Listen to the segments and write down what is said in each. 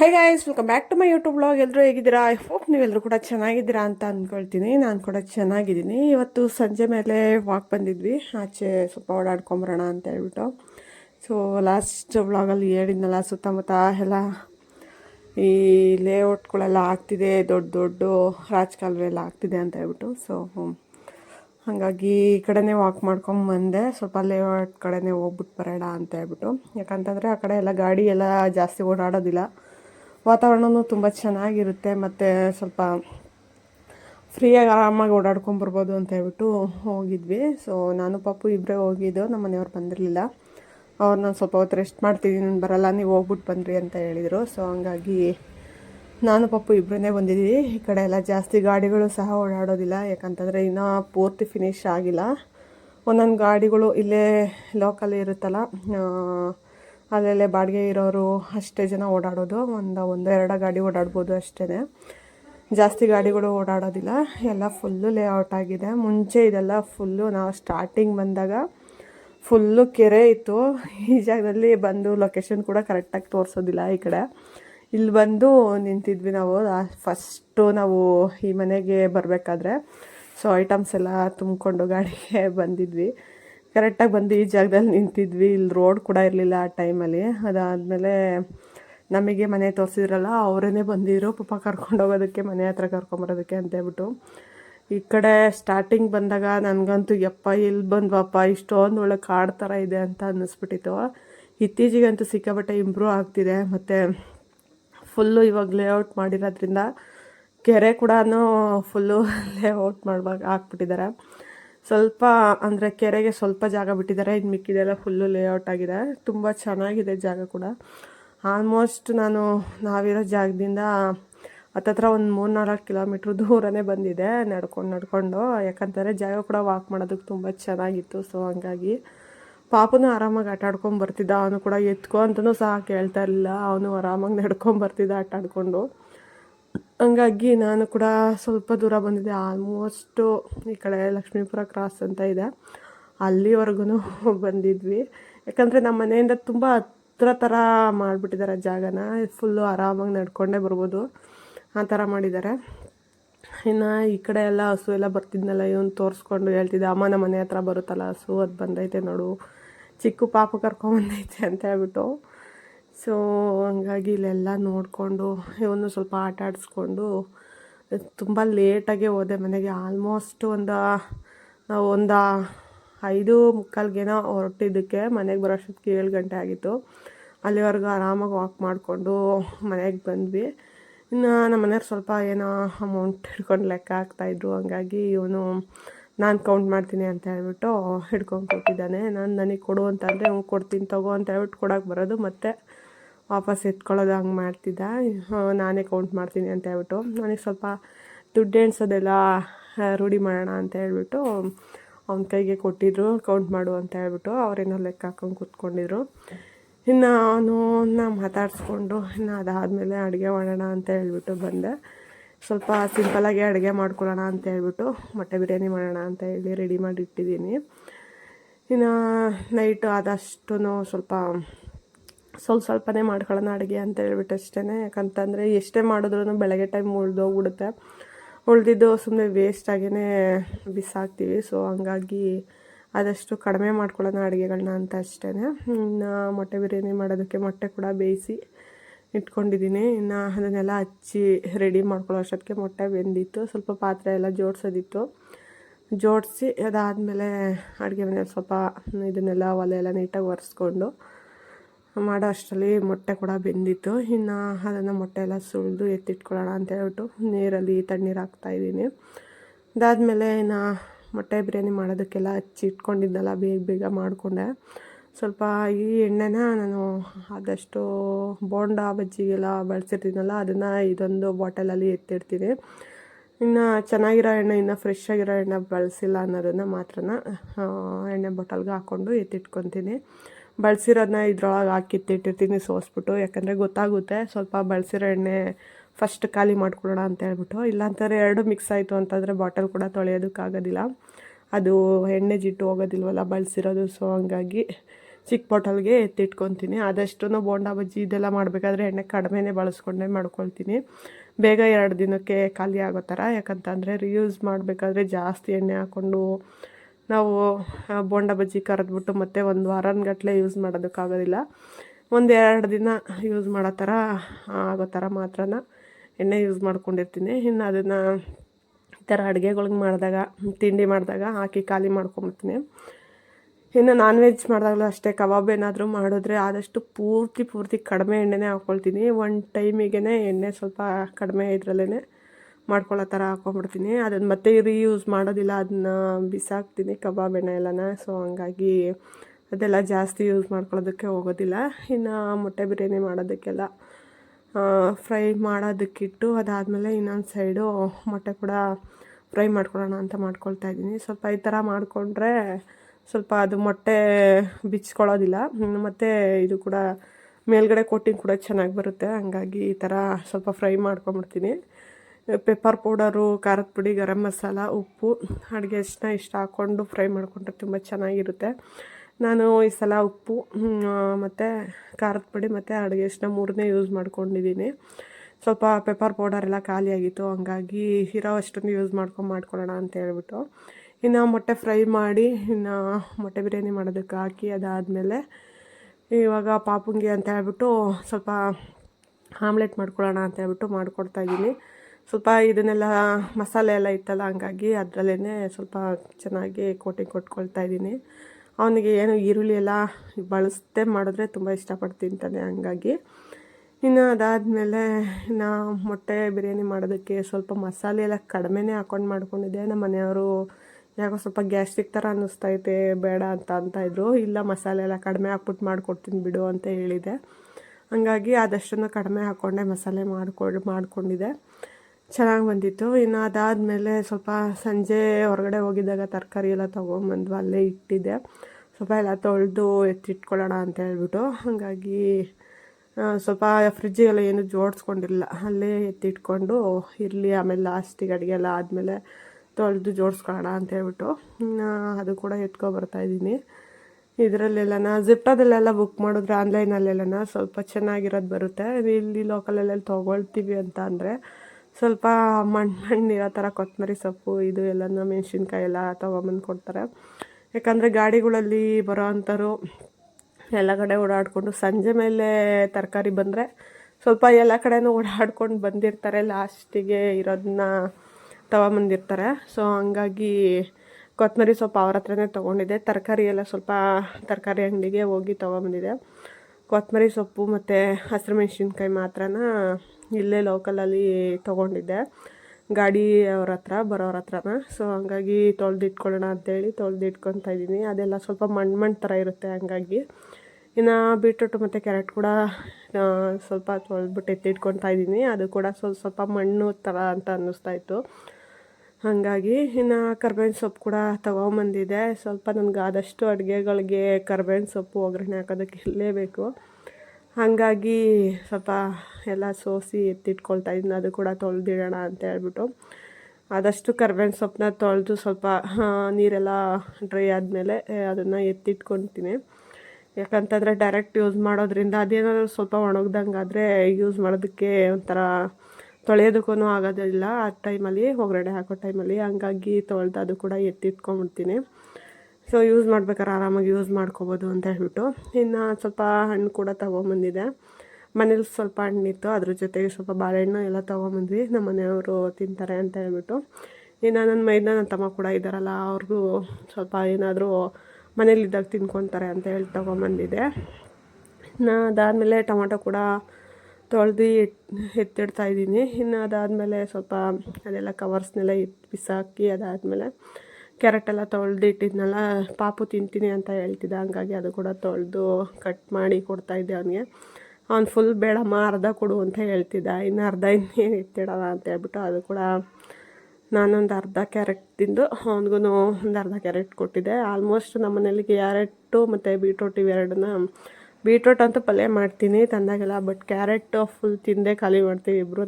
Hi guys welcome back to my YouTube blog ಎಲ್ಲರೂ ಹೇಗಿದ್ದೀರಾ? I hope ನೀವೆಲ್ಲರೂ ಕೂಡ ಚೆನ್ನಾಗಿದ್ದೀರಾ ಅಂತ ಅಂದ್ಕೊಳ್ತೀನಿ ನಾನು ಕೂಡ ಚೆನ್ನಾಗಿದ್ದೀನಿ. ಇವತ್ತು ಸಂಜೆ ಮೇಲೆ ವಾಕ್ ಬಂದಿದ್ವಿ. ಆಚೆ ಸ್ವಲ್ಪ ಓಡಾಡ್ಕೊಂಬರೋಣ ಅಂತ ಹೇಳ್ಬಿಟ್ಟು. ಸೊ ಲಾಸ್ಟ್ ಬ್ಲಾಗಲ್ಲಿ ಹೇಳಿದ್ನಲ್ಲ, ಸುತ್ತಮುತ್ತ ಎಲ್ಲ ಈ ಲೇಔಟ್ಗಳೆಲ್ಲ ಆಗ್ತಿದೆ, ದೊಡ್ಡ ದೊಡ್ಡ ರಾಜಕಾಲುವೆ ಎಲ್ಲ ಆಗ್ತಿದೆ ಅಂತ ಹೇಳ್ಬಿಟ್ಟು. ಸೊ ಹಾಗಾಗಿ ಈ ಕಡೆನೇ ವಾಕ್ ಮಾಡ್ಕೊಂಡು ಬಂದೆ. ಸ್ವಲ್ಪ ಲೇಔಟ್ ಕಡೆನೇ ಹೋಗ್ಬಿಟ್ಟು ಬರೋಣ ಅಂತ ಹೇಳ್ಬಿಟ್ಟು. ಯಾಕಂತಂದರೆ ಆ ಕಡೆ ಎಲ್ಲ ಗಾಡಿ ಎಲ್ಲ ಜಾಸ್ತಿ ಓಡಾಡೋದಿಲ್ಲ. ವಾತಾವರಣವೂ ತುಂಬ ಚೆನ್ನಾಗಿರುತ್ತೆ, ಮತ್ತು ಸ್ವಲ್ಪ ಫ್ರೀಯಾಗಿ ಆರಾಮಾಗಿ ಓಡಾಡ್ಕೊಂಬರ್ಬೋದು ಅಂತ ಹೇಳ್ಬಿಟ್ಟು ಹೋಗಿದ್ವಿ. ಸೊ ನಾನು ಪಾಪು ಇಬ್ಬರೇ ಹೋಗಿದ್ದು ನಮ್ಮ ಮನೆಯವ್ರು ಬಂದಿರಲಿಲ್ಲ. ಅವ್ರು ನಾನು ಸ್ವಲ್ಪ ಹೊತ್ತು ರೆಸ್ಟ್ ಮಾಡ್ತಿದ್ದೀನಿ ನಾನು ಬರಲ್ಲ, ನೀವು ಹೋಗ್ಬಿಟ್ಟು ಬನ್ನಿರಿ ಅಂತ ಹೇಳಿದರು. ಸೊ ಹಂಗಾಗಿ ನಾನು ಪಪ್ಪು ಇಬ್ಬರನ್ನೇ ಬಂದಿದ್ದೀವಿ ಈ ಕಡೆ ಎಲ್ಲ ಜಾಸ್ತಿ ಗಾಡಿಗಳು ಸಹ ಓಡಾಡೋದಿಲ್ಲ, ಯಾಕಂತಂದರೆ ಇನ್ನೂ ಪೂರ್ತಿ ಫಿನಿಶ್ ಆಗಿಲ್ಲ. ಒಂದೊಂದು ಗಾಡಿಗಳು ಇಲ್ಲೇ ಲೋಕಲ್ ಇರುತ್ತಲ್ಲ ಅಲ್ಲೆಲ್ಲೇ ಬಾಡಿಗೆ ಇರೋರು ಅಷ್ಟೇ ಜನ ಓಡಾಡೋದು. ಒಂದು ಒಂದು, ಎರಡು ಗಾಡಿ ಓಡಾಡ್ಬೋದು ಅಷ್ಟೇ ಜಾಸ್ತಿ ಗಾಡಿಗಳು ಓಡಾಡೋದಿಲ್ಲ. ಎಲ್ಲ ಫುಲ್ಲು ಲೇಔಟ್ ಆಗಿದೆ. ಮುಂಚೆ ಇದೆಲ್ಲ ಫುಲ್ಲು ನಾವು ಸ್ಟಾರ್ಟಿಂಗ್ ಬಂದಾಗ ಫುಲ್ಲು ಕೆರೆ ಇತ್ತು. ಈ ಜಾಗದಲ್ಲಿ ಬಂದು ಲೊಕೇಶನ್ ಕೂಡ ಕರೆಕ್ಟಾಗಿ ತೋರಿಸೋದಿಲ್ಲ ಈ ಕಡೆ. ಇಲ್ಲಿ ಬಂದು ನಿಂತಿದ್ವಿ ನಾವು. ಫಸ್ಟು ನಾವು ಈ ಮನೆಗೆ ಬರಬೇಕಾದ್ರೆ. ಸೊ ಐಟಮ್ಸ್ ಎಲ್ಲ ತುಂಬಿಕೊಂಡು ಗಾಡಿಗೆ ಬಂದಿದ್ವಿ. ಕರೆಕ್ಟಾಗಿ ಬಂದು ಈ ಜಾಗದಲ್ಲಿ ನಿಂತಿದ್ವಿ. ಇಲ್ಲಿ ರೋಡ್ ಕೂಡ ಇರಲಿಲ್ಲ ಆ ಟೈಮಲ್ಲಿ. ಅದಾದಮೇಲೆ ನಮಗೆ ಮನೆ ತೋರಿಸಿದ್ರಲ್ಲ ಅವರೇ ಬಂದಿದ್ರು ಪಾಪ ಕರ್ಕೊಂಡು ಹೋಗೋದಕ್ಕೆ, ಮನೆ ಹತ್ರ ಕರ್ಕೊಂಬರೋದಕ್ಕೆ ಅಂತೇಳ್ಬಿಟ್ಟು ಈ ಕಡೆ ಸ್ಟಾರ್ಟಿಂಗ್ ಬಂದಾಗ ನನಗಂತೂ, ಯಪ್ಪ ಇಲ್ಲಿ ಬಂದ್ವಪ್ಪ, ಇಷ್ಟೊಂದು ಒಳ್ಳೆ ಕಾಡು ಥರ ಇದೆ ಅಂತ ಅನ್ನಿಸ್ಬಿಟ್ಟಿತ್ತು. ಇತ್ತೀಚೆಗಂತೂ ಸಿಕ್ಕಾಪಟ್ಟೆ ಇಂಪ್ರೂವ್ ಆಗ್ತಿದೆ. ಮತ್ತು ಫುಲ್ಲು ಇವಾಗ ಲೇಔಟ್ ಮಾಡಿರೋದ್ರಿಂದ ಕೆರೆ ಕೂಡ ಫುಲ್ಲು ಲೇಔಟ್ ಮಾಡ್ಬಾಗ ಹಾಕ್ಬಿಟ್ಟಿದ್ದಾರೆ. ಸ್ವಲ್ಪ, ಅಂದರೆ ಕೆರೆಗೆ ಸ್ವಲ್ಪ ಜಾಗ ಬಿಟ್ಟಿದ್ದಾರೆ. ಇನ್ನು ಮಿಕ್ಕಿದೆಲ್ಲ ಫುಲ್ಲು ಲೇಔಟ್ ಆಗಿದೆ. ತುಂಬ ಚೆನ್ನಾಗಿದೆ ಜಾಗ ಕೂಡ. ಆಲ್ಮೋಸ್ಟ್ ನಾನು ನಾವಿರೋ ಜಾಗದಿಂದ ಹತ್ತತ್ರ ಒಂದು ಮೂರು ನಾಲ್ಕು ಕಿಲೋಮೀಟ್ರ್ ದೂರನೇ ಬಂದಿದೆ ನಡ್ಕೊಂಡು ನಡ್ಕೊಂಡು. ಯಾಕಂತಂದರೆ ಜಾಗ ಕೂಡ ವಾಕ್ ಮಾಡೋದಕ್ಕೆ ತುಂಬ ಚೆನ್ನಾಗಿತ್ತು. ಸೊ ಹಂಗಾಗಿ ಪಾಪನೂ ಆರಾಮಾಗಿ ಆಟ ಆಡ್ಕೊಂಡು ಬರ್ತಿದ್ದ. ಅವನು ಕೂಡ ಎತ್ಕೊ ಅಂತಲೂ ಸಹ ಕೇಳ್ತಾ ಇರಲಿಲ್ಲ. ಅವನು ಆರಾಮಾಗಿ ನಡ್ಕೊಂಡು ಬರ್ತಿದ್ದ ಆಟ ಹಂಗಾಗಿ ನಾನು ಕೂಡ ಸ್ವಲ್ಪ ದೂರ ಬಂದಿದ್ದೆ. ಆಲ್ಮೋಸ್ಟು ಈ ಕಡೆ ಲಕ್ಷ್ಮೀಪುರ ಕ್ರಾಸ್ ಅಂತ ಇದೆ. ಅಲ್ಲಿವರೆಗೂ ಬಂದಿದ್ವಿ. ಯಾಕಂದರೆ ನಮ್ಮ ಮನೆಯಿಂದ ತುಂಬ ಹತ್ರ ಥರ ಮಾಡಿಬಿಟ್ಟಿದ್ದಾರೆ ಜಾಗನ. ಫುಲ್ಲು ಆರಾಮಾಗಿ ನಡ್ಕೊಂಡೇ ಬರ್ಬೋದು. ಆ ಥರ ಮಾಡಿದ್ದಾರೆ. ಇನ್ನು ಈ ಕಡೆ ಎಲ್ಲ ಹಸು ಎಲ್ಲ ಬರ್ತಿದ್ನಲ್ಲ, ಇವನು ತೋರಿಸ್ಕೊಂಡು ಹೇಳ್ತಿದ್ದೆ, ಅಮ್ಮ, ನಮ್ಮ ಮನೆ ಹತ್ರ ಬರುತ್ತಲ್ಲ ಹಸು, ಅದು ಬಂದೈತೆ ನೋಡು. ಚಿಕ್ಕ ಪಾಪ ಕರ್ಕೊಂಬಂದೈತೆ ಅಂತ ಹೇಳ್ಬಿಟ್ಟು ಸೊ ಹಂಗಾಗಿ ಇಲ್ಲೆಲ್ಲ ನೋಡಿಕೊಂಡು, ಇವನು ಸ್ವಲ್ಪ ಆಟ ಆಡಿಸ್ಕೊಂಡು, ತುಂಬ ಲೇಟಾಗೆ ಹೋದೆ ಮನೆಗೆ. ಆಲ್ಮೋಸ್ಟ್ ಒಂದು, ನಾವು ಒಂದು ಐದು ಮುಕ್ಕಾಲ್ಗೇನೋ ಹೊರಟಿದ್ದಕ್ಕೆ ಮನೆಗೆ ಬರೋಷ್ಟೊತ್ತಿಗೆ ಏಳು ಗಂಟೆ ಆಗಿತ್ತು. ಅಲ್ಲಿವರೆಗೂ ಆರಾಮಾಗಿ ವಾಕ್ ಮಾಡಿಕೊಂಡು ಮನೆಗೆ ಬಂದ್ವಿ. ಇನ್ನು ನಮ್ಮ ಮನೆಯವ್ರು ಸ್ವಲ್ಪ ಏನೋ ಅಮೌಂಟ್ ಹಿಡ್ಕೊಂಡು ಲೆಕ್ಕ ಹಾಕ್ತಾಯಿದ್ರು ಹಂಗಾಗಿ ಇವನು, ನಾನು ಕೌಂಟ್ ಮಾಡ್ತೀನಿ ಅಂತ ಹೇಳ್ಬಿಟ್ಟು ಹಿಡ್ಕೊಂಡು ಕೊಟ್ಟಿದ್ದಾನೆ ನಾನು ನನಗೆ ಕೊಡು ಅಂತ ಅಂದರೆ ಅವ್ನು ಕೊಡ್ತೀನಿ, ತಗೋ ಅಂತ ಹೇಳ್ಬಿಟ್ಟು ಕೊಡೋಕೆ ಬರೋದು. ಮತ್ತು ವಾಪಸ್ ಎತ್ಕೊಳ್ಳೋದು ಹಂಗೆ ಮಾಡ್ತಿದ್ದ. ನಾನೇ ಕೌಂಟ್ ಮಾಡ್ತೀನಿ ಅಂತ ಹೇಳ್ಬಿಟ್ಟು. ನನಗೆ ಸ್ವಲ್ಪ ದುಡ್ಡು ಎಣಿಸೋದೆಲ್ಲ ರೂಢಿ ಮಾಡೋಣ ಅಂತ ಹೇಳ್ಬಿಟ್ಟು ಅವನ ಕೈಗೆ ಕೊಟ್ಟಿದ್ರು ಕೌಂಟ್ ಮಾಡು ಅಂತ ಹೇಳ್ಬಿಟ್ಟು ಅವರೇನೋ ಲೆಕ್ಕ ಹಾಕೊಂಡು ಕೂತ್ಕೊಂಡಿದ್ರು. ಇನ್ನು ಅವನು ನಾ ಮಾತಾಡಿಸ್ಕೊಂಡು ಇನ್ನು ಅದಾದಮೇಲೆ ಅಡುಗೆ ಮಾಡೋಣ ಅಂತ ಹೇಳ್ಬಿಟ್ಟು ಬಂದೆ. ಸ್ವಲ್ಪ ಸಿಂಪಲಾಗಿ ಅಡುಗೆ ಮಾಡ್ಕೊಳ್ಳೋಣ ಅಂತ ಹೇಳ್ಬಿಟ್ಟು ಮೊಟ್ಟೆ ಬಿರಿಯಾನಿ ಮಾಡೋಣ ಅಂತ ಹೇಳಿ ರೆಡಿ ಮಾಡಿ ಇಟ್ಟಿದ್ದೀನಿ ಇನ್ನು ನೈಟು ಆದಷ್ಟು ಸ್ವಲ್ಪ ಸ್ವಲ್ಪ ಸ್ವಲ್ಪನೇ ಮಾಡ್ಕೊಳ್ಳೋಣ ಅಡುಗೆ ಅಂತ ಹೇಳ್ಬಿಟ್ಟು ಅಷ್ಟೇ ಯಾಕಂತಂದರೆ ಎಷ್ಟೇ ಮಾಡಿದ್ರೂ ಬೆಳಗ್ಗೆ ಟೈಮ್ ಉಳಿದೋಗ್ಬಿಡುತ್ತೆ ಉಳಿದಿದ್ದು ಸುಮ್ಮನೆ ವೇಸ್ಟ್ ಆಗೇ ಬಿಸಾಕ್ತೀವಿ. ಸೊ ಹಂಗಾಗಿ ಆದಷ್ಟು ಕಡಿಮೆ ಮಾಡ್ಕೊಳ್ಳೋಣ ಅಡುಗೆಗಳನ್ನ ಅಂತ ಅಷ್ಟೇ ಇನ್ನು ಮೊಟ್ಟೆ ಬಿರಿಯಾನಿ ಮಾಡೋದಕ್ಕೆ ಮೊಟ್ಟೆ ಕೂಡ ಬೇಯಿಸಿ ಇಟ್ಕೊಂಡಿದ್ದೀನಿ. ಇನ್ನು ಅದನ್ನೆಲ್ಲ ಹಚ್ಚಿ ರೆಡಿ ಮಾಡ್ಕೊಳ್ಳೋ ಅಷ್ಟೊತ್ತಿಗೆ ಮೊಟ್ಟೆ ಬೆಂದಿತ್ತು. ಸ್ವಲ್ಪ ಪಾತ್ರೆ ಎಲ್ಲ ಜೋಡಿಸೋದಿತ್ತು. ಜೋಡಿಸಿ ಅದಾದಮೇಲೆ ಅಡುಗೆ ಮನೆಯಲ್ಲಿ ಸ್ವಲ್ಪ ಇದನ್ನೆಲ್ಲ ಒಲೆ ಎಲ್ಲ ನೀಟಾಗಿ ಒರೆಸ್ಕೊಂಡು ಮಾಡೋ, ಅಷ್ಟರಲ್ಲಿ ಮೊಟ್ಟೆ ಕೂಡ ಬೆಂದಿತ್ತು. ಇನ್ನು ಅದನ್ನು ಮೊಟ್ಟೆ ಎಲ್ಲ ಸುಳಿದು ಎತ್ತಿಟ್ಕೊಳ್ಳೋಣ ಅಂತ ಹೇಳ್ಬಿಟ್ಟು ನೀರಲ್ಲಿ ತಣ್ಣೀರು ಹಾಕ್ತಾಯಿದ್ದೀನಿ ಅದಾದಮೇಲೆ ಇನ್ನು ಮೊಟ್ಟೆ ಬಿರಿಯಾನಿ ಮಾಡೋದಕ್ಕೆಲ್ಲ ಹಚ್ಚಿ ಇಟ್ಕೊಂಡಿದ್ದಲ್ಲ ಬೇಗ ಬೇಗ ಮಾಡಿಕೊಂಡೆ. ಸ್ವಲ್ಪ ಈ ಎಣ್ಣೆನ ನಾನು ಆದಷ್ಟು ಬೋಂಡ ಬಜ್ಜಿಗೆಲ್ಲ ಬಳಸಿರ್ತೀನಲ್ಲ, ಅದನ್ನು ಇದೊಂದು ಬಾಟಲಲ್ಲಿ ಎತ್ತಿಡ್ತೀನಿ. ಇನ್ನು ಚೆನ್ನಾಗಿರೋ ಎಣ್ಣೆ, ಇನ್ನು ಫ್ರೆಶ್ ಆಗಿರೋ ಎಣ್ಣೆ ಬಳಸಿಲ್ಲ ಅನ್ನೋದನ್ನು ಮಾತ್ರನ ಎಣ್ಣೆ ಬಾಟಲ್ಗೆ ಹಾಕ್ಕೊಂಡು ಎತ್ತಿಟ್ಕೊತೀನಿ. ಬಳಸಿರೋದನ್ನ ಇದ್ರೊಳಗೆ ಹಾಕಿ ಎತ್ತಿಟ್ಟಿರ್ತೀನಿ ಸೋಸ್ಬಿಟ್ಟು. ಯಾಕಂದರೆ ಗೊತ್ತಾಗುತ್ತೆ, ಸ್ವಲ್ಪ ಬಳಸಿರೋ ಎಣ್ಣೆ ಫಸ್ಟ್ ಖಾಲಿ ಮಾಡ್ಕೊಳ್ಳೋಣ ಅಂತ ಹೇಳ್ಬಿಟ್ಟು. ಇಲ್ಲಾಂತಾರೆ ಎರಡು ಮಿಕ್ಸ್ ಆಯಿತು ಅಂತಂದರೆ ಬಾಟಲ್ ಕೂಡ ತೊಳೆಯೋದಕ್ಕಾಗೋದಿಲ್ಲ ಅದು ಎಣ್ಣೆ ಜಿಟ್ಟು ಹೋಗೋದಿಲ್ವಲ್ಲ, ಬಳಸಿರೋದು. ಸೊ ಹಂಗಾಗಿ ಚಿಕ್ಕ ಬಾಟಲ್ಗೆ ಎತ್ತಿಟ್ಕೊತೀನಿ. ಆದಷ್ಟು ಬೋಂಡಾ ಬಜ್ಜಿ ಇದೆಲ್ಲ ಮಾಡಬೇಕಾದ್ರೆ ಎಣ್ಣೆ ಕಡಿಮೆನೇ ಬಳಸ್ಕೊಂಡೇ ಮಾಡ್ಕೊಳ್ತೀನಿ. ಬೇಗ ಎರಡು ದಿನಕ್ಕೆ ಖಾಲಿ ಆಗೋ ಥರ. ಯಾಕಂತಂದರೆ ರಿಯೂಸ್ ಮಾಡಬೇಕಾದ್ರೆ ಜಾಸ್ತಿ ಎಣ್ಣೆ ಹಾಕ್ಕೊಂಡು ನಾವು ಬೋಂಡ ಬಜ್ಜಿ ಕರೆದ್ಬಿಟ್ಟು ಮತ್ತೆ ಒಂದು ವಾರನ್ಗಟ್ಲೆ ಯೂಸ್ ಮಾಡೋದಕ್ಕಾಗೋದಿಲ್ಲ. ಒಂದು ಎರಡು ದಿನ ಯೂಸ್ ಮಾಡೋ ಥರ ಆಗೋ ಥರ ಮಾತ್ರನ ಎಣ್ಣೆ ಯೂಸ್ ಮಾಡ್ಕೊಂಡಿರ್ತೀನಿ. ಇನ್ನು ಅದನ್ನು ಈ ಥರ ಅಡುಗೆಗಳ್ಗೆ ಮಾಡಿದಾಗ, ತಿಂಡಿ ಮಾಡಿದಾಗ ಹಾಕಿ ಖಾಲಿ ಮಾಡ್ಕೊಂಬಿಡ್ತೀನಿ. ಇನ್ನು ನಾನ್ ವೆಜ್ ಮಾಡಿದಾಗಲೂ ಅಷ್ಟೇ, ಕಬಾಬ್ ಏನಾದರೂ ಮಾಡಿದ್ರೆ ಆದಷ್ಟು ಪೂರ್ತಿ ಪೂರ್ತಿ ಕಡಿಮೆ ಎಣ್ಣೆನೇ ಹಾಕ್ಕೊಳ್ತೀನಿ ಒಂದು ಟೈಮಿಗೆ ಎಣ್ಣೆ ಸ್ವಲ್ಪ ಕಡಿಮೆ ಇದರಲ್ಲೇ ಮಾಡ್ಕೊಳ್ಳೋ ಥರ ಹಾಕ್ಕೊಂಬಿಡ್ತೀನಿ. ಅದನ್ನು ಮತ್ತೆ ರೀಯೂಸ್ ಮಾಡೋದಿಲ್ಲ, ಅದನ್ನ ಬಿಸಾಕ್ತೀನಿ ಕಬಾಬ್ ಎಣ್ಣೆ ಎಲ್ಲನ. ಸೊ ಹಂಗಾಗಿ ಅದೆಲ್ಲ ಜಾಸ್ತಿ ಯೂಸ್ ಮಾಡ್ಕೊಳ್ಳೋದಕ್ಕೆ ಹೋಗೋದಿಲ್ಲ. ಇನ್ನು ಮೊಟ್ಟೆ ಬಿರಿಯಾನಿ ಮಾಡೋದಕ್ಕೆಲ್ಲ ಫ್ರೈ ಮಾಡೋದಕ್ಕಿಟ್ಟು ಅದಾದಮೇಲೆ ಇನ್ನೊಂದು ಸೈಡು ಮೊಟ್ಟೆ ಕೂಡ ಫ್ರೈ ಮಾಡ್ಕೊಳ್ಳೋಣ ಅಂತ ಮಾಡ್ಕೊಳ್ತಾ ಇದ್ದೀನಿ. ಸ್ವಲ್ಪ ಈ ಥರ ಮಾಡಿಕೊಂಡ್ರೆ ಸ್ವಲ್ಪ ಅದು ಮೊಟ್ಟೆ ಬಿಚ್ಕೊಳ್ಳೋದಿಲ್ಲ. ಮತ್ತು ಇದು ಕೂಡ ಮೇಲ್ಗಡೆ ಕೋಟಿಂಗ್ ಕೂಡ ಚೆನ್ನಾಗಿ ಬರುತ್ತೆ. ಹಂಗಾಗಿ ಈ ಥರ ಸ್ವಲ್ಪ ಫ್ರೈ ಮಾಡ್ಕೊಂಬಿಡ್ತೀನಿ. ಪೆಪ್ಪರ್ ಪೌಡರು ಖಾರದ ಪುಡಿ, ಗರಂ ಮಸಾಲ, ಉಪ್ಪು, ಅಡುಗೆ ಅರಿಶಿನ ಇಷ್ಟ ಹಾಕ್ಕೊಂಡು ಫ್ರೈ ಮಾಡಿಕೊಂಡ್ರೆ ತುಂಬ ಚೆನ್ನಾಗಿರುತ್ತೆ. ನಾನು ಈ ಸಲ ಉಪ್ಪು ಮತ್ತು ಖಾರದ ಪುಡಿ ಮತ್ತು ಅಡುಗೆ ಅರಿಶಿನ ಮೂರನ್ನೇ ಯೂಸ್ ಮಾಡ್ಕೊಂಡಿದ್ದೀನಿ. ಸ್ವಲ್ಪ ಪೆಪ್ಪರ್ ಪೌಡರ್ ಎಲ್ಲ ಖಾಲಿಯಾಗಿತ್ತು ಹಂಗಾಗಿ ಇರೋ ಅಷ್ಟನ್ನು ಯೂಸ್ ಮಾಡ್ಕೊಂಡು ಮಾಡ್ಕೊಳ್ಳೋಣ ಅಂತ ಹೇಳ್ಬಿಟ್ಟು. ಇನ್ನು ಮೊಟ್ಟೆ ಫ್ರೈ ಮಾಡಿ, ಇನ್ನು ಮೊಟ್ಟೆ ಬಿರಿಯಾನಿ ಮಾಡೋದಕ್ಕೆ ಹಾಕಿ ಅದಾದಮೇಲೆ ಇವಾಗ ಪಾಪುಂಗಿ ಅಂತ ಹೇಳ್ಬಿಟ್ಟು ಸ್ವಲ್ಪ ಆಮ್ಲೆಟ್ ಮಾಡ್ಕೊಳ್ಳೋಣ ಅಂತ ಹೇಳ್ಬಿಟ್ಟು ಮಾಡಿಕೊಡ್ತಾ ಇದ್ದೀನಿ. ಸ್ವಲ್ಪ ಇದನ್ನೆಲ್ಲ ಮಸಾಲೆ ಎಲ್ಲ ಇತ್ತಲ್ಲ, ಹಂಗಾಗಿ ಅದರಲ್ಲೇ ಸ್ವಲ್ಪ ಚೆನ್ನಾಗಿ ಕೋಟಿಂಗ್ ಕೊಟ್ಕೊಳ್ತಾ ಇದ್ದೀನಿ. ಅವನಿಗೆ ಏನು ಈರುಳ್ಳಿ ಎಲ್ಲ ಬಳಸದೆ ಮಾಡಿದ್ರೆ ತುಂಬ ಇಷ್ಟಪಟ್ಟು ತಿಂತಾನೆ ಹಂಗಾಗಿ. ಇನ್ನು ಅದಾದಮೇಲೆ ಇನ್ನು ಮೊಟ್ಟೆ ಬಿರಿಯಾನಿ ಮಾಡೋದಕ್ಕೆ ಸ್ವಲ್ಪ ಮಸಾಲೆ ಎಲ್ಲ ಕಡಿಮೆನೇ ಹಾಕೊಂಡು ಮಾಡ್ಕೊಂಡಿದ್ದೆ. ನಮ್ಮ ಮನೆಯವರು ಯಾಕೋ ಸ್ವಲ್ಪ ಗ್ಯಾಸ್ಟ್ರಿಕ್ ಥರ ಅನ್ನಿಸ್ತೈತೆ ಬೇಡ ಅಂತ ಅಂತ ಇದ್ರು. ಇಲ್ಲ, ಮಸಾಲೆ ಎಲ್ಲ ಕಡಿಮೆ ಹಾಕ್ಬಿಟ್ಟು ಮಾಡಿಕೊಡ್ತೀನಿ ಬಿಡು ಅಂತ ಹೇಳಿದೆ. ಹಂಗಾಗಿ ಆದಷ್ಟನ್ನು ಕಡಿಮೆ ಹಾಕ್ಕೊಂಡೆ ಮಸಾಲೆ ಮಾಡ್ಕೊಂಡು ಮಾಡ್ಕೊಂಡಿದ್ದೆ. ಚೆನ್ನಾಗಿ ಬಂದಿತ್ತು. ಇನ್ನು ಅದಾದಮೇಲೆ ಸ್ವಲ್ಪ ಸಂಜೆ ಹೊರಗಡೆ ಹೋಗಿದ್ದಾಗ ತರಕಾರಿ ಎಲ್ಲ ತೊಗೊಂಬಂದು ಅಲ್ಲೇ ಇಟ್ಟಿದ್ದೆ. ಸ್ವಲ್ಪ ಎಲ್ಲ ತೊಳೆದು ಎತ್ತಿಟ್ಕೊಳ್ಳೋಣ ಅಂತ ಹೇಳ್ಬಿಟ್ಟು. ಹಾಗಾಗಿ ಸ್ವಲ್ಪ ಫ್ರಿಜ್ಜಿಗೆಲ್ಲ ಏನು ಜೋಡಿಸ್ಕೊಂಡಿಲ್ಲ. ಅಲ್ಲೇ ಎತ್ತಿಟ್ಕೊಂಡು ಇರಲಿ ಆಮೇಲೆ ಲಾಸ್ಟಿಗೆ ಅಡುಗೆ ಎಲ್ಲ ಆದಮೇಲೆ ತೊಳೆದು ಜೋಡಿಸ್ಕೊಳ್ಳೋಣ ಅಂತ ಹೇಳ್ಬಿಟ್ಟು ಅದು ಕೂಡ ಎತ್ಕೊ ಬರ್ತಾ ಇದ್ದೀನಿ. ಇದರಲ್ಲೆಲ್ಲನ ಜಿಪ್ಟೋದಲ್ಲೆಲ್ಲ ಬುಕ್ ಮಾಡಿದ್ರೆ ಆನ್ಲೈನಲ್ಲೆಲ್ಲ ಸ್ವಲ್ಪ ಚೆನ್ನಾಗಿರೋದು ಬರುತ್ತೆ. ಇಲ್ಲಿ ಲೋಕಲಲ್ಲೆಲ್ಲ ತೊಗೊಳ್ತೀವಿ ಅಂತ ಅಂದರೆ ಸ್ವಲ್ಪ ಮಣ್ಣು ಮಣ್ಣು ಇರೋ ಥರ ಕೊತ್ತಂಬರಿ ಸೊಪ್ಪು, ಇದು ಎಲ್ಲನ ಮೆಣಸಿನ್ಕಾಯಿ ಎಲ್ಲ ತೊಗೊಂಬಂದು ಕೊಡ್ತಾರೆ. ಯಾಕಂದರೆ ಗಾಡಿಗಳಲ್ಲಿ ಬರೋ ಅಂಥವ್ರು ಎಲ್ಲ ಕಡೆ ಓಡಾಡಿಕೊಂಡು ಸಂಜೆ ಮೇಲೆ ತರಕಾರಿ ಬಂದರೆ ಸ್ವಲ್ಪ ಎಲ್ಲ ಕಡೆನೂ ಓಡಾಡ್ಕೊಂಡು ಬಂದಿರ್ತಾರೆ, ಲಾಸ್ಟಿಗೆ ಇರೋದನ್ನ ತೊಗೊಂಬಂದಿರ್ತಾರೆ. ಸೊ ಹಂಗಾಗಿ ಕೊತ್ತಂಬರಿ ಸೊಪ್ಪು ಅವ್ರ ಹತ್ರನೇ ತೊಗೊಂಡಿದ್ದೆ. ತರಕಾರಿ ಎಲ್ಲ ಸ್ವಲ್ಪ ತರಕಾರಿ ಅಂಗಡಿಗೆ ಹೋಗಿ ತೊಗೊಂಬಂದಿದ್ದೆ. ಕೊತ್ತಂಬರಿ ಸೊಪ್ಪು ಮತ್ತು ಹಸಿರು ಮೆಣಸಿನ್ಕಾಯಿ ಮಾತ್ರನ ಇಲ್ಲೇ ಲೋಕಲಲ್ಲಿ ತೊಗೊಂಡಿದ್ದೆ. ಗಾಡಿ ಅವ್ರ ಹತ್ರ, ಬರೋರ ಹತ್ರನ. ಸೊ ಹಂಗಾಗಿ ತೊಳೆದಿಟ್ಕೊಳ್ಳೋಣ ಅಂತೇಳಿ ತೊಳೆದಿಟ್ಕೊತಾ ಇದ್ದೀನಿ. ಅದೆಲ್ಲ ಸ್ವಲ್ಪ ಮಣ್ಣು ಮಣ್ಣು ಥರ ಇರುತ್ತೆ ಹಂಗಾಗಿ. ಇನ್ನು ಬೀಟ್ರೂಟು ಮತ್ತು ಕ್ಯಾರೆಟ್ ಕೂಡ ಸ್ವಲ್ಪ ತೊಳೆದ್ಬಿಟ್ಟು ಎತ್ತಿಟ್ಕೊತಾ ಇದ್ದೀನಿ. ಅದು ಕೂಡ ಸ್ವಲ್ಪ ಸ್ವಲ್ಪ ಮಣ್ಣು ಥರ ಅಂತ ಅನ್ನಿಸ್ತಾ ಇತ್ತು. ಹಾಗಾಗಿ ಇನ್ನು ಕರ್ಬೇವಿನ ಸೊಪ್ಪು ಕೂಡ ತೊಗೊಂಬಂದಿದೆ. ಸ್ವಲ್ಪ ನನಗೆ ಆದಷ್ಟು ಅಡುಗೆಗಳಿಗೆ ಕರ್ಬೇವಿನ ಸೊಪ್ಪು, ಒಗ್ಗರಣೆ ಹಾಕೋದಕ್ಕೆ ಇರಲೇಬೇಕು. ಹಾಗಾಗಿ ಸ್ವಲ್ಪ ಎಲ್ಲ ಸೋಸಿ ಎತ್ತಿಟ್ಕೊಳ್ತಾ ಇದ್ದೀನಿ ಅದು ಕೂಡ ತೊಳೆದಿಡೋಣ ಅಂತ ಹೇಳ್ಬಿಟ್ಟು. ಆದಷ್ಟು ಕರ್ಬೇವಿನ ಸೊಪ್ಪನ್ನ ತೊಳೆದು ಸ್ವಲ್ಪ ನೀರೆಲ್ಲ ಡ್ರೈ ಆದಮೇಲೆ ಅದನ್ನು ಎತ್ತಿಟ್ಕೊತೀನಿ ಯಾಕಂತಂದರೆ ಡೈರೆಕ್ಟ್ ಯೂಸ್ ಮಾಡೋದ್ರಿಂದ ಅದೇನಾದರೂ ಸ್ವಲ್ಪ ಒಣಗ್ದಂಗಾದರೆ ಯೂಸ್ ಮಾಡೋದಕ್ಕೆ ಒಂಥರ ತೊಳೆಯೋದಕ್ಕೂ ಆಗೋದಿಲ್ಲ. ಆ ಟೈಮಲ್ಲಿ ಒಗ್ಗರಣೆ ಹಾಕೋ ಟೈಮಲ್ಲಿ. ಹಂಗಾಗಿ ತೊಳೆದು ಅದು ಕೂಡ ಎತ್ತಿಟ್ಕೊಂಡ್ಬಿಡ್ತೀನಿ ಸೊ ಯೂಸ್ ಮಾಡ್ಬೇಕಾದ್ರೆ ಆರಾಮಾಗಿ ಯೂಸ್ ಮಾಡ್ಕೋಬೋದು ಅಂತ ಹೇಳ್ಬಿಟ್ಟು. ಇನ್ನು ಸ್ವಲ್ಪ ಹಣ್ಣು ಕೂಡ ತೊಗೊಂಬಂದಿದೆ. ಮನೇಲಿ ಸ್ವಲ್ಪ ಹಣ್ಣಿತ್ತು. ಅದ್ರ ಜೊತೆಗೆ ಸ್ವಲ್ಪ ಬಾಳೆಹಣ್ಣು ಎಲ್ಲ ತೊಗೊಂಬಂದ್ವಿ. ನಮ್ಮ ಮನೆಯವರು ತಿಂತಾರೆ ಅಂತ ಹೇಳ್ಬಿಟ್ಟು. ಇನ್ನು ನನ್ನ ಮೈದ ನನ್ನ ತಮ್ಮ ಕೂಡ ಇದ್ದಾರಲ್ಲ, ಅವ್ರಿಗೂ ಸ್ವಲ್ಪ ಏನಾದರೂ ಮನೇಲಿದ್ದಾಗ ತಿನ್ಕೊತಾರೆ ಅಂತ ಹೇಳಿ ತೊಗೊಂಬಂದಿದ್ದೆ ನಾ ಅದಾದಮೇಲೆ ಟೊಮೊಟೊ ಕೂಡ ತೊಳೆದು ಎತ್ತಿಡ್ತಾ ಇದ್ದೀನಿ. ಇನ್ನು ಅದಾದಮೇಲೆ ಸ್ವಲ್ಪ ಅದೆಲ್ಲ ಕವರ್ಸ್ನೆಲ್ಲ ಎತ್ತಿ ಬಿಸಾಕಿ ಅದಾದಮೇಲೆ ಕ್ಯಾರೆಟ್ ಎಲ್ಲ ತೊಳೆದು ಇಟ್ಟಿದ್ನಲ್ಲ, ಪಾಪು ತಿಂತೀನಿ ಅಂತ ಹೇಳ್ತಿದ್ದ, ಹಂಗಾಗಿ ಅದು ಕೂಡ ತೊಳೆದು ಕಟ್ ಮಾಡಿ ಕೊಡ್ತಾಯಿದ್ದೆ ಅವನಿಗೆ. ಅವ್ನು ಫುಲ್ ಬೇಡಮ್ಮ ಅರ್ಧ ಕೊಡು ಅಂತ ಹೇಳ್ತಿದ್ದ. ಇನ್ನು ಅರ್ಧ ಇನ್ನೇನು ಎತ್ತಿಡೋಣ ಅಂತ ಹೇಳ್ಬಿಟ್ಟು ಅದು ಕೂಡ ನಾನೊಂದು ಅರ್ಧ ಕ್ಯಾರೆಟ್ ತಿಂದು ಅವನಿಗೂ ಒಂದು ಅರ್ಧ ಕ್ಯಾರೆಟ್ ಕೊಟ್ಟಿದ್ದೆ. ಆಲ್ಮೋಸ್ಟ್ ನಮ್ಮ ಮನೇಲಿ ಕ್ಯಾರೆಟು ಮತ್ತು ಬೀಟ್ರೋಟ್ ಇವೆರಡನ್ನ ಬೀಟ್ರೋಟ್ ಅಂತೂ ಪಲ್ಯ ಮಾಡ್ತೀನಿ, ತಂದಾಗೆಲ್ಲ ಬಟ್ ಕ್ಯಾರೆಟ್ ಫುಲ್ ತಿಂದೇ ಖಾಲಿ ಮಾಡ್ತೀವಿ ಇಬ್ರು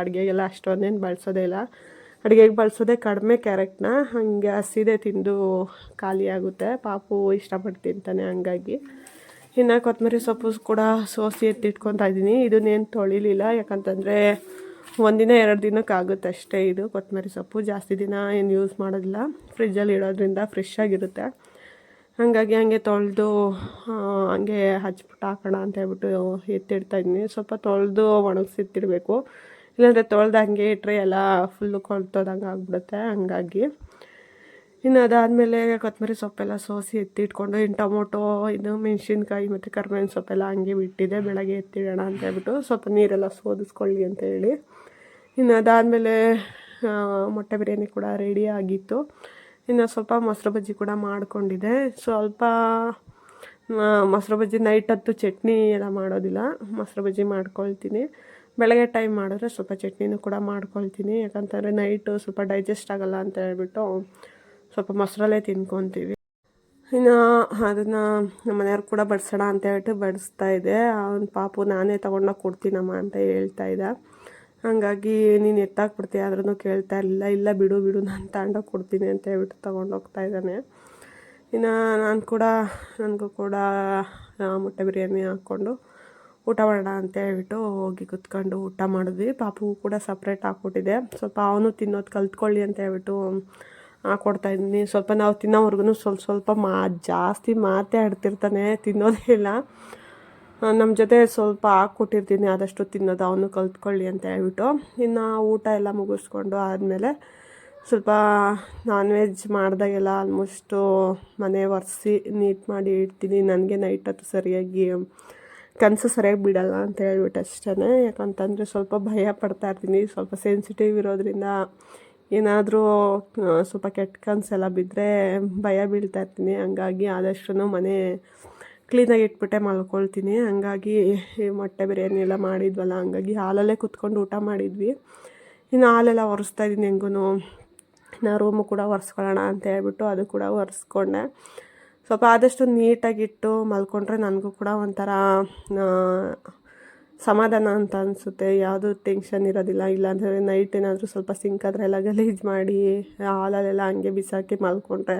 ಅಡುಗೆಗೆಲ್ಲ ಅಷ್ಟೊಂದೇನು ಬಳಸೋದೇ ಇಲ್ಲ. ಅಡುಗೆಗೆ ಬಳಸೋದೇ ಕಡಿಮೆ ಕ್ಯಾರೆಟ್ನ, ಹಾಗೆ ಹಸಿದೆ ತಿಂದು ಖಾಲಿ ಆಗುತ್ತೆ. ಪಾಪು ಇಷ್ಟಪಟ್ಟು ತಿಂತಾನೆ ಹಂಗಾಗಿ. ಇನ್ನು ಕೊತ್ತಂಬರಿ ಸೊಪ್ಪು ಕೂಡ ಸೋಸಿ ಎತ್ತಿಟ್ಕೊತಾ ಇದ್ದೀನಿ. ಇದನ್ನೇನು ತೊಳಿಲಿಲ್ಲ, ಯಾಕಂತಂದರೆ ಒಂದಿನ ಎರಡು ದಿನಕ್ಕಾಗುತ್ತೆ ಅಷ್ಟೇ ಇದು ಕೊತ್ತಂಬರಿ ಸೊಪ್ಪು. ಜಾಸ್ತಿ ದಿನ ಏನು ಯೂಸ್ ಮಾಡೋದಿಲ್ಲ. ಫ್ರಿಜ್ಜಲ್ಲಿ ಇಡೋದ್ರಿಂದ ಫ್ರೆಶ್ ಆಗಿರುತ್ತೆ. ಹಾಗಾಗಿ ಹಂಗೆ ತೊಳೆದು ಹಂಗೆ ಹಚ್ಬಿಟ್ಟು ಹಾಕೋಣ ಅಂತ ಹೇಳ್ಬಿಟ್ಟು ಎತ್ತಿಡ್ತಾ ಇದ್ದೀನಿ ಸ್ವಲ್ಪ ತೊಳೆದು ಒಣಗಿಸಿಟ್ಟಿಡಬೇಕು ಇಲ್ಲಾಂದರೆ ತೊಳೆದು ಹಂಗೆ ಇಟ್ಟರೆ ಎಲ್ಲ ಫುಲ್ಲು ಕೊಳ್ತೋದಂಗೆ ಆಗ್ಬಿಡುತ್ತೆ ಹಂಗಾಗಿ. ಇನ್ನು ಅದಾದಮೇಲೆ ಕೊತ್ತಂಬರಿ ಸೊಪ್ಪೆಲ್ಲ ಸೋಸಿ ಎತ್ತಿಟ್ಕೊಂಡು, ಇನ್ನು ಟೊಮೊಟೊ ಇದು ಮೆಣಸಿನ್ಕಾಯಿ ಮತ್ತು ಕರ್ಬೇವಿನ ಸೊಪ್ಪೆಲ್ಲ ಹಂಗೆ ಬಿಟ್ಟಿದೆ, ಬೆಳಗ್ಗೆ ಎತ್ತಿಡೋಣ ಅಂತ ಹೇಳ್ಬಿಟ್ಟು ಸ್ವಲ್ಪ ನೀರೆಲ್ಲ ಸೋದಿಸ್ಕೊಳ್ಳಿ ಅಂತ ಹೇಳಿ. ಇನ್ನು ಅದಾದಮೇಲೆ ಮೊಟ್ಟೆ ಬಿರಿಯಾನಿ ಕೂಡ ರೆಡಿ ಆಗಿತ್ತು. ಇನ್ನು ಸ್ವಲ್ಪ ಮೊಸರು ಬಜ್ಜಿ ಕೂಡ ಮಾಡಿಕೊಂಡಿದ್ದೆ. ಸ್ವಲ್ಪ ಮೊಸರು ಬಜ್ಜಿ ನೈಟ್ ಹೊತ್ತು ಚಟ್ನಿ ಎಲ್ಲ ಮಾಡೋದಿಲ್ಲ. ಮೊಸರು ಬಜ್ಜಿ ಮಾಡ್ಕೊಳ್ತೀನಿ. ಬೆಳಗ್ಗೆ ಟೈಮ್ ಮಾಡಿದ್ರೆ ಸ್ವಲ್ಪ ಚಟ್ನಿನೂ ಕೂಡ ಮಾಡ್ಕೊಳ್ತೀನಿ. ಯಾಕಂತಂದರೆ ನೈಟು ಸ್ವಲ್ಪ ಡೈಜೆಸ್ಟ್ ಆಗೋಲ್ಲ ಅಂತ ಹೇಳ್ಬಿಟ್ಟು ಸ್ವಲ್ಪ ಮೊಸರಲ್ಲೇ ತಿನ್ಕೊತೀವಿ. ಇನ್ನು ಅದನ್ನು ನಮ್ಮ ಮನೆಯವ್ರು ಕೂಡ ಬಡಿಸೋಣ ಅಂತ ಹೇಳ್ಬಿಟ್ಟು ಬಡಿಸ್ತಾ ಇದೆ. ಅವ್ನ ಪಾಪು ನಾನೇ ತೊಗೊಂಡೋಗಿ ಕೊಡ್ತೀನಮ್ಮ ಅಂತ ಹೇಳ್ತಾ ಇದ್ದ. ಹಾಗಾಗಿ ನೀನು ಎತ್ತಾಕ್ಬಿಡ್ತೀಯ ಆದ್ರೂ ಕೇಳ್ತಾ ಇಲ್ಲ. ಇಲ್ಲ ಬಿಡು ಬಿಡು, ನಾನು ತಗೊಂಡೋಗಿ ಕೊಡ್ತೀನಿ ಅಂತ ಹೇಳ್ಬಿಟ್ಟು ತೊಗೊಂಡೋಗ್ತಾ ಇದ್ದಾನೆ. ಇನ್ನು ನಾನು ಕೂಡ, ನನಗೂ ಕೂಡ ಮೊಟ್ಟೆ ಬಿರಿಯಾನಿ ಹಾಕ್ಕೊಂಡು ಊಟ ಮಾಡೋಣ ಅಂತ ಹೇಳ್ಬಿಟ್ಟು ಹೋಗಿ ಕುತ್ಕೊಂಡು ಊಟ ಮಾಡಿದ್ವಿ. ಪಾಪುಗೂ ಕೂಡ ಸಪ್ರೇಟ್ ಹಾಕ್ಬಿಟ್ಟಿದೆ. ಸ್ವಲ್ಪ ಅವನು ತಿನ್ನೋದು ಕಲ್ತ್ಕೊಳ್ಳಿ ಅಂತ ಹೇಳ್ಬಿಟ್ಟು ಹಾಕ್ಕೊಡ್ತಾ ಇದ್ದೀನಿ. ಸ್ವಲ್ಪ ನಾವು ತಿನ್ನೋವರೆಗೂ ಸ್ವಲ್ಪ ಸ್ವಲ್ಪ ಮಾ, ಜಾಸ್ತಿ ಮಾತೇ ಆಡ್ತಿರ್ತಾನೆ ತಿನ್ನೋದೇ ಇಲ್ಲ. ನಮ್ಮ ಜೊತೆ ಸ್ವಲ್ಪ ಹಾಕ್ಕೊಟ್ಟಿರ್ತೀನಿ, ಆದಷ್ಟು ತಿನ್ನೋದು, ಅವನು ಕಲ್ತ್ಕೊಳ್ಳಿ ಅಂತ ಹೇಳ್ಬಿಟ್ಟು. ಇನ್ನು ಊಟ ಎಲ್ಲ ಮುಗಿಸ್ಕೊಂಡು ಆದಮೇಲೆ ಸ್ವಲ್ಪ ನಾನ್ ವೆಜ್ ಮಾಡಿದಾಗೆಲ್ಲ ಆಲ್ಮೋಸ್ಟು ಮನೆ ಒರೆಸಿ ನೀಟ್ ಮಾಡಿ ಇಡ್ತೀನಿ. ನನಗೆ ನೈಟ್ ಅದು ಸರಿಯಾಗಿ ಕನಸು ಸರಿಯಾಗಿ ಬಿಡಲ್ಲ ಅಂತ ಹೇಳ್ಬಿಟ್ಟು ಅಷ್ಟೇ ಯಾಕಂತಂದರೆ ಸ್ವಲ್ಪ ಭಯ ಪಡ್ತಾ ಇರ್ತೀನಿ. ಸ್ವಲ್ಪ ಸೆನ್ಸಿಟಿವ್ ಇರೋದ್ರಿಂದ ಏನಾದರೂ ಸ್ವಲ್ಪ ಕೆಟ್ಟ ಕನಸೆಲ್ಲ ಬಿದ್ದರೆ ಭಯ ಬೀಳ್ತಾ ಇರ್ತೀನಿ. ಹಂಗಾಗಿ ಆದಷ್ಟು ಮನೆ ಕ್ಲೀನಾಗಿ ಇಟ್ಬಿಟ್ಟೆ ಮಲ್ಕೊಳ್ತೀನಿ. ಹಂಗಾಗಿ ಮೊಟ್ಟೆ ಬಿರಿಯಾನಿ ಎಲ್ಲ ಮಾಡಿದ್ವಲ್ಲ, ಹಂಗಾಗಿ ಹಾಲಲ್ಲೇ ಕುತ್ಕೊಂಡು ಊಟ ಮಾಡಿದ್ವಿ. ಇನ್ನು ಹಾಲೆಲ್ಲ ಒರೆಸ್ತಾ ಇದ್ದೀನಿ ಹೆಂಗೂ ನಾ ರೂಮು ಕೂಡ ಒರೆಸ್ಕೊಳ್ಳೋಣ ಅಂತ ಹೇಳ್ಬಿಟ್ಟು ಅದು ಕೂಡ ಒರೆಸ್ಕೊಂಡೆ. ಸ್ವಲ್ಪ ಆದಷ್ಟು ನೀಟಾಗಿಟ್ಟು ಮಲ್ಕೊಂಡ್ರೆ ನನಗೂ ಕೂಡ ಒಂಥರ ಸಮಾಧಾನ ಅಂತ ಅನಿಸುತ್ತೆ. ಯಾವುದು ಟೆನ್ಷನ್ ಇರೋದಿಲ್ಲ. ಇಲ್ಲಾಂದರೆ ನೈಟ್ ಏನಾದರೂ ಸ್ವಲ್ಪ ಸಿಂಕ್ ಆದರೆ ಎಲ್ಲ ಗಲೀಜು ಮಾಡಿ ಹಾಲಲ್ಲೆಲ್ಲ ಹಂಗೆ ಬಿಸಾಕಿ ಮಲ್ಕೊಂಡ್ರೆ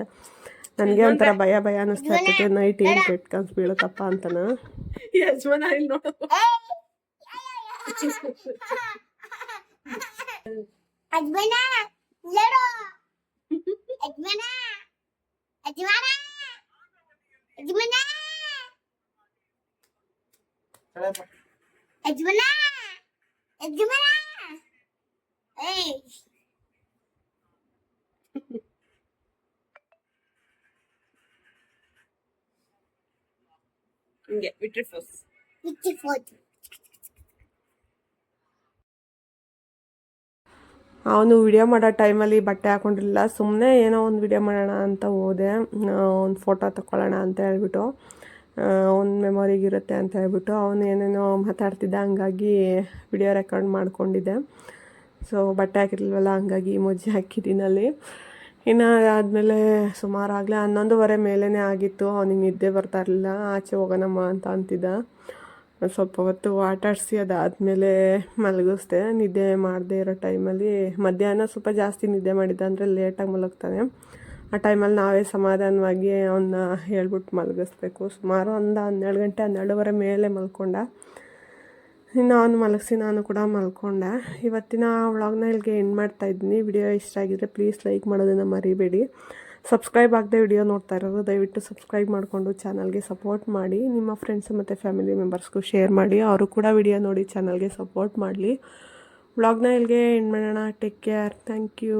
ನನಗೆ ಒಂಥರ ಭಯ ಭಯ ಅನಿಸ್ತಾ ಇರ್ತೈತೆ. ನೈಟ್ ಏನು ಕೆಟ್ಟ ಕನ್ಸು ಬೀಳುತ್ತಪ್ಪ ಅಂತನ. ಯಜಮಾನ ಇಲ್ಲಿ ನೋಡು. ಏಯ್. ಹಿಂಗೆ ವಿಟ್ರಿಫೋಸ್. ಅವನು ವಿಡಿಯೋ ಮಾಡೋ ಟೈಮಲ್ಲಿ ಬಟ್ಟೆ ಹಾಕೊಂಡಿರಲಿಲ್ಲ. ಸುಮ್ಮನೆ ಏನೋ ಒಂದು ವಿಡಿಯೋ ಮಾಡೋಣ ಅಂತ ಹೋದೆ. ಒಂದು ಫೋಟೋ ತಗೊಳ್ಳೋಣ ಅಂತ ಹೇಳ್ಬಿಟ್ಟು ಒಂದು ಮೆಮೊರಿಗಿರುತ್ತೆ ಅಂತ ಹೇಳ್ಬಿಟ್ಟು ಅವನು ಏನೇನೋ ಮಾತಾಡ್ತಿದ್ದ ಹಂಗಾಗಿ ವಿಡಿಯೋ ರೆಕಾರ್ಡ್ ಮಾಡಿಕೊಂಡಿದ್ದೆ. ಸೊ ಬಟ್ಟೆ ಹಾಕಿರ್ಲಿಲ್ವಲ್ಲ ಹಂಗಾಗಿ ಮಜ್ಜಿ ಹಾಕಿದ್ದೀನಿ ಅಲ್ಲಿ. ಇನ್ನು ಆದಮೇಲೆ ಸುಮಾರಾಗಲೇ ಹನ್ನೊಂದುವರೆ ಮೇಲೇ ಆಗಿತ್ತು. ಅವನಿಗೆ ನಿದ್ದೆ ಬರ್ತಾ ಇರಲಿಲ್ಲ. ಆಚೆ ಹೋಗೋಣಮ್ಮ ಅಂತ ಅಂತಿದ್ದ. ಸ್ವಲ್ಪ ಹೊತ್ತು ಆಟಾಡಿಸಿ ಅದಾದಮೇಲೆ ಮಲಗಿಸ್ದೆ. ನಿದ್ದೆ ಮಾಡದೇ ಇರೋ ಟೈಮಲ್ಲಿ ಮಧ್ಯಾಹ್ನ ಸ್ವಲ್ಪ ಜಾಸ್ತಿ ನಿದ್ದೆ ಮಾಡಿದ್ದ ಅಂದರೆ ಲೇಟಾಗಿ ಮಲಗ್ತಾನೆ. ಆ ಟೈಮಲ್ಲಿ ನಾವೇ ಸಮಾಧಾನವಾಗಿ ಅವನ್ನ ಹೇಳ್ಬಿಟ್ಟು ಮಲಗಿಸ್ಬೇಕು. ಸುಮಾರು ಒಂದು ಹನ್ನೆರಡು ಗಂಟೆ ಹನ್ನೆರಡುವರೆ ಮೇಲೆ ಮಲ್ಕೊಂಡ. ಇನ್ನು ಅವನು ಮಲಗಿಸಿ ನಾನು ಕೂಡ ಮಲ್ಕೊಂಡೆ. ಇವತ್ತಿನ ವ್ಲಾಗ್ನ ಇಲ್ಲಿಗೆ ಎಂಡ್ ಮಾಡ್ತಾ ಇದ್ದೀನಿ. ವಿಡಿಯೋ ಇಷ್ಟ ಆಗಿದ್ರೆ ಪ್ಲೀಸ್ ಲೈಕ್ ಮಾಡೋದನ್ನು ಮರಿಬೇಡಿ. ಸಬ್ಸ್ಕ್ರೈಬ್ ಆಗದೆ ವಿಡಿಯೋ ನೋಡ್ತಾ ಇರೋರು ದಯವಿಟ್ಟು ಸಬ್ಸ್ಕ್ರೈಬ್ ಮಾಡಿಕೊಂಡು ಚಾನಲ್ಗೆ ಸಪೋರ್ಟ್ ಮಾಡಿ. ನಿಮ್ಮ ಫ್ರೆಂಡ್ಸ್ ಮತ್ತು ಫ್ಯಾಮಿಲಿ ಮೆಂಬರ್ಸ್ಗೂ ಶೇರ್ ಮಾಡಿ. ಅವರು ಕೂಡ ವಿಡಿಯೋ ನೋಡಿ ಚಾನಲ್ಗೆ ಸಪೋರ್ಟ್ ಮಾಡಲಿ. ವ್ಲಾಗ್ನ ಇಲ್ಲಿಗೆ ಎಂಡ್ ಮಾಡೋಣ. Take care thank you